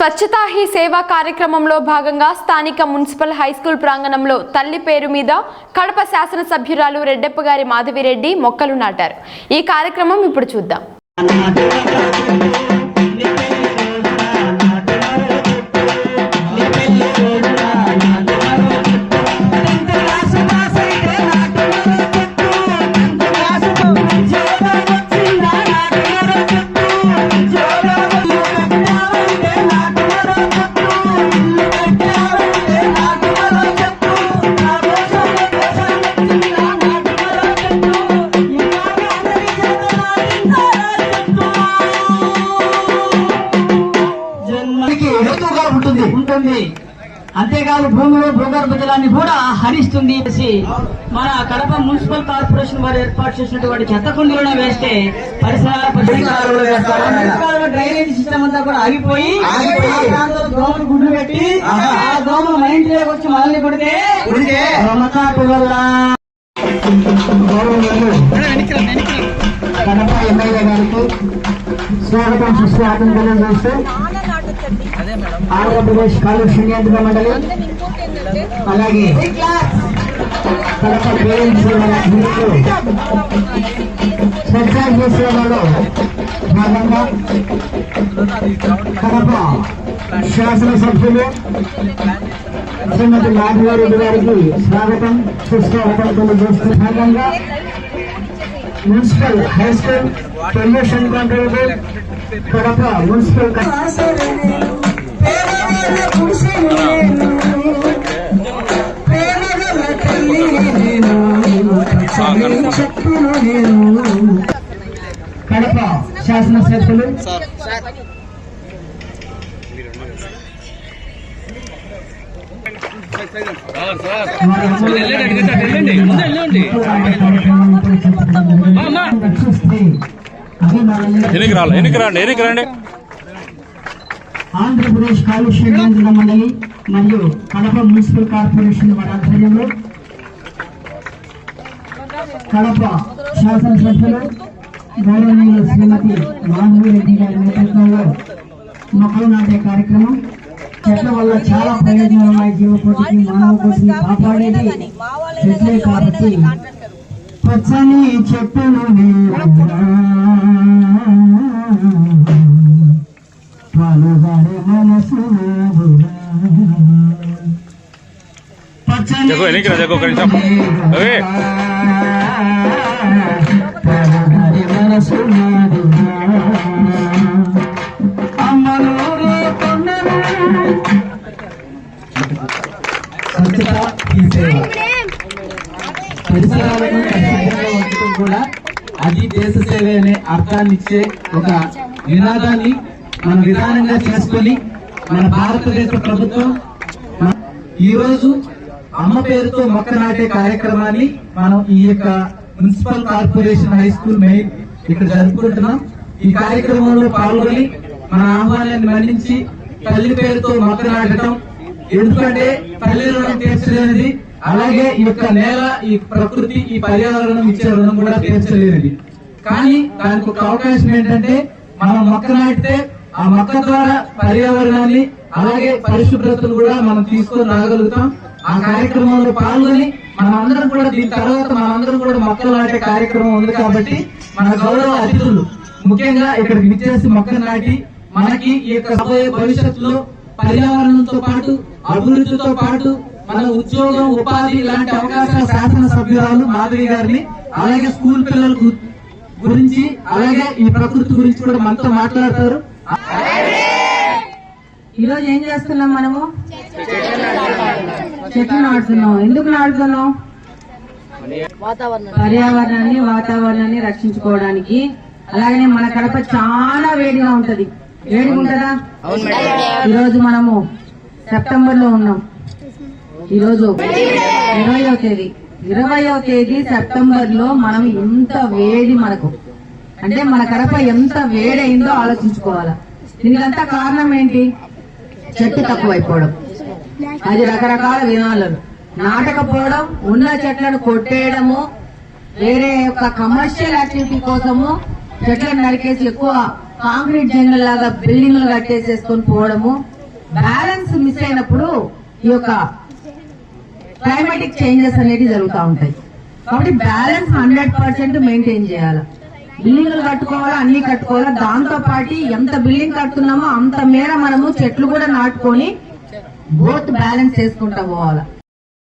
స్వచ్ఛతా he సేవా కార్యక్రమంలో భాగంగా స్థానిక మున్సిపల్ హైస్కూల్ ప్రాంగణంలో తల్లి పేరు మీద కడప శాసనసభ్యురాలు రెడ్డప్ప గారి మాధవిరెడ్డి మొక్కలు నాటారు. ఈ కార్యక్రమం ఇప్పుడు చూద్దాం. ఉంటుంది అంతేకాదు భూమిలో భూగర్భ జలాన్ని కూడా హరిస్తుంది అనేసి మన కడప మున్సిపల్ కార్పొరేషన్ వారు ఏర్పాటు చేసినటువంటి చెత్త కుండీలను వేస్తే పరిసరాల పరిసరాల డ్రైనేజ్ సిస్టమ్ అంతా కూడా ఆగిపోయి దోమలు గుడ్లు పెట్టి. ఆ దోమలు మన ఇంటిలోకి వచ్చి మనల్ని కొడితే వల్ల. కడప ఎమ్మెల్యే గారికి స్వాగతం సుస్వాగతం తెలియజేస్తూ ఆంధ్రప్రదేశ్ కాలుష్య నియంత్రణ మండలి అలాగే కడప పేరెంట్స్ గ్రూప్ స్వచ్ఛ సేవలో భాగంగా కడప శాసనసభ్యులు శ్రీమతి మాధవారెడ్డి గారికి స్వాగతం సుస్వాగతం తెలియజేస్తూ భాగంగా municipal high school pollution control Kadapa municipal Kadapa శాసనసభ్యులు ఎనికి రాలి ఎనికి రండి ఎనికి రండి ఆంధ్రప్రదేశ్ కాలుష్య నియంత్రణ మండలి మరియు కడప మున్సిపల్ కార్పొరేషన్ వారి ఆధ్వర్యంలో కడప శాసనసభ్యులు గౌరవనీయులు శ్రీమతి మాధవిరెడ్డి గారి నేతృత్వంలో మొక్కలు నాటే కార్యక్రమం చెట్ల వల్ల చాలా ప్రయోజనాలు ఉన్నాయి జీవకోటికి మానవ కోటిని కాపాడేది చెట్లే కాబట్టి పచ్చని చెట్టును నీడగా పలుగారి మనసు నాదురా. పచ్చని పరిసరాలను పరిశుభ్రంగా ఉంచడం కూడా అది దేశ సేవ అనే అర్థాన్ని ఇచ్చే ఒక నినాదాన్ని మన విధానంగా చేసుకొని మన భారతదేశ ప్రభుత్వం ఈరోజు అమ్మ పేరుతో మొక్క నాటే కార్యక్రమాన్ని మనం ఈ యొక్క municipal corporation high school main ఇక్కడ జరుపుకుంటున్నాం. ఈ కార్యక్రమంలో పాల్గొని మన ఆహ్వానాన్ని మన్నించి తల్లి పేరుతో మొక్క నాటడం ఎందుకంటే తల్లి రుణం తీర్చలేనిది అలాగే ఈ యొక్క నేల ఈ ప్రకృతి ఈ పర్యావరణం ఇచ్చే రుణం కూడా తీర్చలేనిది కానీ దానికి ఒక అవకాశం ఏంటంటే మనం మొక్క నాటితే ఆ మొక్క ద్వారా పర్యావరణాన్ని అలాగే పరిశుభ్రతను కూడా మనం తీసుకొని రాగలుగుతాం. ఆ కార్యక్రమంలో పాల్గొని మనం అందరం కూడా దీని తర్వాత మనందరం కూడా మొక్కలు నాటే కార్యక్రమం ఉంది కాబట్టి మన గౌరవ అతిథులు ముఖ్యంగా ఇక్కడికి విచ్చేసి మొక్కలు నాటి మనకి ఈ యొక్క భవిష్యత్తులో పర్యావరణంతో పాటు అభివృద్ధితో పాటు మన ఉద్యోగం ఉపాధి ఇలాంటి అవకాశాల శాసన సభ్యురాలు మాధవి గారిని అలాగే స్కూల్ పిల్లలకు గురించి అలాగే ఈ ప్రకృతి గురించి కూడా మనతో మాట్లాడతారు. ఈ రోజు ఏం చేస్తున్నాం మనము? చెట్లు నాటుతున్నాం. ఎందుకు నాటుతున్నాం? పర్యావరణాన్ని వాతావరణాన్ని రక్షించుకోవడానికి. అలాగనే మన కడప చాలా వేడిగా ఉంటది. వేడిగా ఉంటదా? ఈ రోజు మనము సెప్టెంబర్లో ఉన్నాం. ఈరోజు ఇరవయో తేదీ. ఇరవయో తేదీ సెప్టెంబర్లో మనం ఎంత వేడి మనకు. అంటే మన కడప ఎంత వేడైందో ఆలోచించుకోవాలా. దీనికంతా కారణం ఏంటి? చెట్టు తక్కువైపోవడం. అది రకరకాల విధానాలను నాటకపోవడం ఉన్న చెట్లను కొట్టేయడము వేరే యొక్క కమర్షియల్ యాక్టివిటీ కోసము చెట్లను నరికేసి ఎక్కువ కాంక్రీట్ జంగల్ లాగా బిల్డింగ్లు కట్టేసేసుకొని పోవడము. బ్యాలెన్స్ మిస్ అయినప్పుడు ఈ యొక్క క్లైమాటిక్ చేంజెస్ అనేవి జరుగుతూ ఉంటాయి. కాబట్టి బ్యాలెన్స్ హండ్రెడ్ పర్సెంట్ మెయింటైన్ చేయాలి. బిల్డింగ్లు కట్టుకోవాలా అన్ని కట్టుకోవాలా దాంతో పాటు ఎంత బిల్డింగ్ కడుతున్నామో అంత మేర మనము చెట్లు కూడా నాటుకొని బోత్ బ్యాలెన్స్ చేసుకుంటా పోవాలా.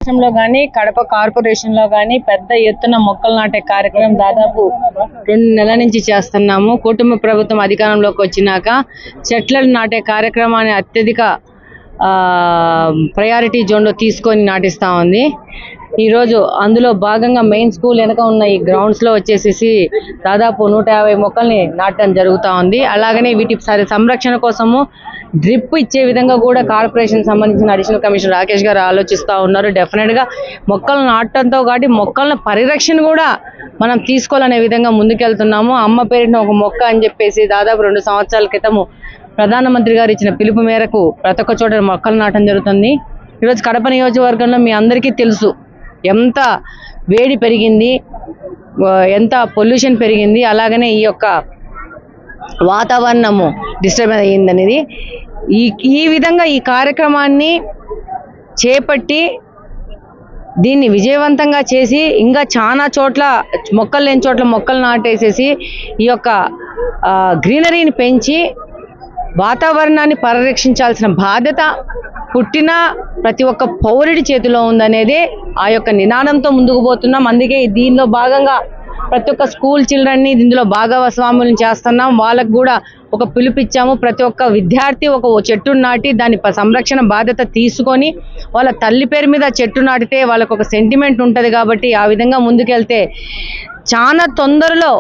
రాష్ట్రంలో కానీ కడప కార్పొరేషన్లో కానీ పెద్ద ఎత్తున మొక్కలు నాటే కార్యక్రమం దాదాపు రెండు నెలల నుంచి చేస్తున్నాము. కుటుంబ ప్రభుత్వం అధికారంలోకి వచ్చినాక చెట్లను నాటే కార్యక్రమాన్ని అత్యధిక ప్రయారిటీ జోన్లో తీసుకొని నాటిస్తా ఉంది. ఈరోజు అందులో భాగంగా మెయిన్ స్కూల్ వెనక ఉన్న ఈ గ్రౌండ్స్లో వచ్చేసేసి దాదాపు నూట యాభై మొక్కల్ని నాటడం జరుగుతూ ఉంది. అలాగనే వీటి సరి- సంరక్షణ కోసము డ్రిప్ ఇచ్చే విధంగా కూడా కార్పొరేషన్ సంబంధించిన అడిషనల్ కమిషనర్ రాకేష్ గారు ఆలోచిస్తూ ఉన్నారు. డెఫినెట్గా మొక్కలు నాటడంతో కాబట్టి మొక్కల పరిరక్షణ కూడా మనం తీసుకోవాలనే విధంగా ముందుకెళ్తున్నాము. అమ్మ పేరిట ఒక మొక్క అని చెప్పేసి దాదాపు రెండు సంవత్సరాల క్రితము ప్రధానమంత్రి గారు ఇచ్చిన పిలుపు మేరకు ప్రతి ఒక్క చోట మొక్కలు నాటడం జరుగుతుంది. ఈరోజు కడప నియోజకవర్గంలో మీ అందరికీ తెలుసు ఎంత వేడి పెరిగింది ఎంత పొల్యూషన్ పెరిగింది అలాగనే ఈ యొక్క వాతావరణము డిస్టర్బ్ అయ్యిందనేది. ఈ ఈ విధంగా ఈ కార్యక్రమాన్ని చేపట్టి దీన్ని విజయవంతంగా చేసి ఇంకా చాలా చోట్ల మొక్కలు లేని చోట్ల మొక్కలు నాటేసేసి ఈ యొక్క గ్రీనరీని పెంచి వాతావరణాన్ని పరిరక్షించాల్సిన బాధ్యత పుట్టిన ప్రతి ఒక్క పౌరుడి చేతిలో ఉందనేది ఆ యొక్క నినాదంతో ముందుకు పోతున్నాం. అందుకే దీనిలో భాగంగా ప్రతి ఒక్క స్కూల్ చిల్డ్రన్ని ఇందులో భాగస్వాములను చేస్తున్నాం. వాళ్ళకు కూడా ఒక పిలుపిచ్చాము. ప్రతి ఒక్క విద్యార్థి ఒక చెట్టును చెట్టు నాటి దాని సంరక్షణ బాధ్యత తీసుకొని వాళ్ళ తల్లి పేరు మీద చెట్టు నాటితే వాళ్ళకు ఒక సెంటిమెంట్ ఉంటుంది కాబట్టి ఆ విధంగా ముందుకెళ్తే చాలా తొందరలో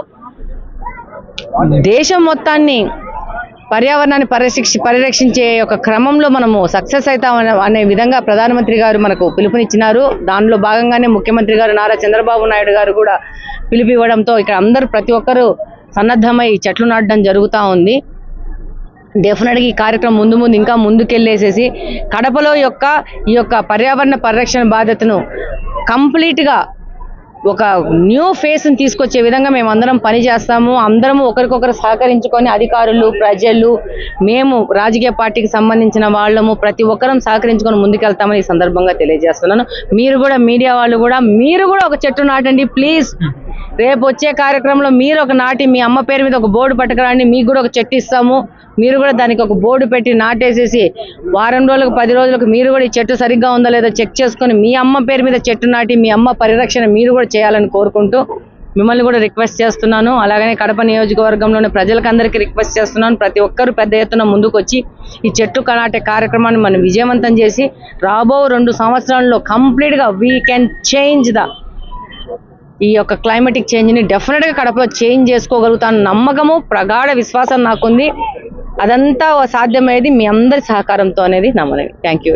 దేశం మొత్తాన్ని పర్యావరణాన్ని పరిరక్షి పరిరక్షించే ఒక క్రమంలో మనము సక్సెస్ అవుతాం అనే- అనే విధంగా ప్రధానమంత్రి గారు మనకు పిలుపునిచ్చినారు. దానిలో భాగంగానే ముఖ్యమంత్రి గారు నారా చంద్రబాబు నాయుడు గారు కూడా పిలుపు ఇవ్వడంతో ఇక్కడ అందరూ ప్రతి ఒక్కరూ సన్నద్ధమై చెట్లు నాటడం జరుగుతూ ఉంది. డెఫినెట్గా ఈ కార్యక్రమం ముందు ముందు ఇంకా ముందుకెళ్ళేసేసి కడపలో యొక్క ఈ యొక్క పర్యావరణ పరిరక్షణ బాధ్యతను కంప్లీట్గా ఒక న్యూ ఫేస్ని తీసుకొచ్చే విధంగా మేము అందరం పనిచేస్తాము అందరము ఒకరికొకరు సహకరించుకొని అధికారులు ప్రజలు మేము రాజకీయ పార్టీకి సంబంధించిన వాళ్ళము ప్రతి ఒక్కరం సహకరించుకొని ముందుకెళ్తామని ఈ సందర్భంగా తెలియజేస్తున్నాను. మీరు కూడా మీడియా వాళ్ళు కూడా మీరు కూడా ఒక చెట్టు నాటండి ప్లీజ్ రేపు వచ్చే కార్యక్రమంలో మీరు ఒక నాటి మీ అమ్మ పేరు మీద ఒక బోర్డు పట్టుకురండి. మీకు కూడా ఒక చెట్టు ఇస్తాము. మీరు కూడా దానికి ఒక బోర్డు పెట్టి నాటేసేసి వారం రోజులకు పది రోజులకు మీరు కూడా ఈ చెట్టు సరిగ్గా ఉందా లేదో చెక్ చేసుకొని మీ అమ్మ పేరు మీద చెట్టు నాటి మీ అమ్మ పరిరక్షణ మీరు కూడా చేయాలని కోరుకుంటూ మిమ్మల్ని కూడా రిక్వెస్ట్ చేస్తున్నాను. అలాగనే కడప నియోజకవర్గంలోని ప్రజలకందరికీ రిక్వెస్ట్ చేస్తున్నాను. ప్రతి ఒక్కరు పెద్ద ఎత్తున ముందుకొచ్చి ఈ చెట్టు కనాటే కార్యక్రమాన్ని మనం విజయవంతం చేసి రాబో రెండు సంవత్సరాల్లో కంప్లీట్గా వీ కెన్ చేంజ్ ద ఈ యొక్క క్లైమేటిక్ చేంజ్ని డెఫినెట్గా కడపలో చేంజ్ చేసుకోగలుగుతాను నమ్మకము ప్రగాఢ విశ్వాసం నాకుంది. అదంతా సాధ్యమయ్యేది మీ అందరి సహకారంతో అనేది నా థ్యాంక్ యూ